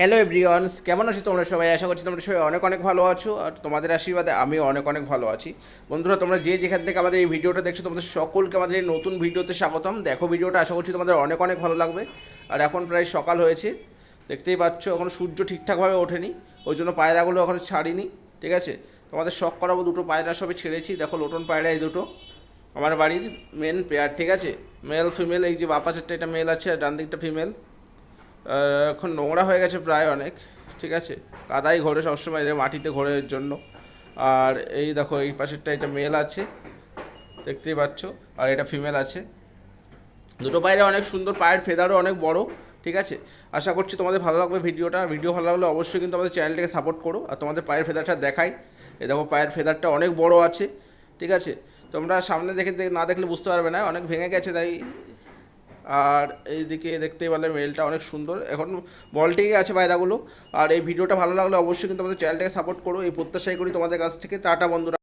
Hello everyone's কেমন আছো তোমরা সবাই? আশা করছি তোমরা সবাই অনেক অনেক ভালো আছো আর তোমাদের আশীর্বাদে আমিও অনেক অনেক ভালো আছি। বন্ধুরা, তোমরা যে যেখান থেকে আমাদের এই ভিডিওটা দেখছ, তোমাদের সকলকে আমাদের এই নতুন ভিডিওতে স্বাগতম। দেখো ভিডিওটা, আশা করছি তোমাদের অনেক অনেক ভালো লাগবে। আর এখন প্রায় সকাল হয়েছে, দেখতেই পাচ্ছ এখন সূর্য ঠিকঠাকভাবে ওঠেনি, ওই জন্য পায়রাগুলো এখন ছাড়িনি, ঠিক আছে? তোমাদের শখ করাবো, দুটো পায়রা সবে ছেড়েছি। দেখো লোটন পায়রা এই দুটো, আমার বাড়ির মেন পেয়ার ঠিক আছে? মেল ফিমেল এই যে বাপাসেরটা এটা মেল আছে আর ডান দিকটা ফিমেল এখন নোংরা হয়ে গেছে প্রায় অনেক, ঠিক আছে? কাদাই ঘোরে সবসময় মাটিতে ঘোরে জন্য। আর এই দেখো, এই পাশেরটা এটা মেল আছে, দেখতেই পাচ্ছ, আর এটা ফিমেল আছে। দুটো পায়রা অনেক সুন্দর, পায়ের ফেদারও অনেক বড়, ঠিক আছে? আশা করছি তোমাদের ভালো লাগবে ভিডিওটা। ভিডিও ভালো লাগলে অবশ্যই কিন্তু আমাদের চ্যানেলটাকে সাপোর্ট করো, আর তোমাদের পায়ের ফেদারটা দেখাই। এ দেখো, পায়ের ফেদারটা অনেক বড় আছে, ঠিক আছে? তোমরা সামনে দেখে না দেখলে বুঝতে পারবে না, অনেক ভেঙে গেছে, তাই আর এইদিকে দেখতে পারলে মেলটা অনেক সুন্দর। এখন বলটিকে আছে পায়রাগুলো আর এই ভিডিওটা ভালো লাগলে অবশ্যই কিন্তু আমাদের চ্যানেলটাকে সাপোর্ট করো। এই প্রত্যাশাই করি তোমাদের কাছ থেকে। টাটা বন্ধুরা।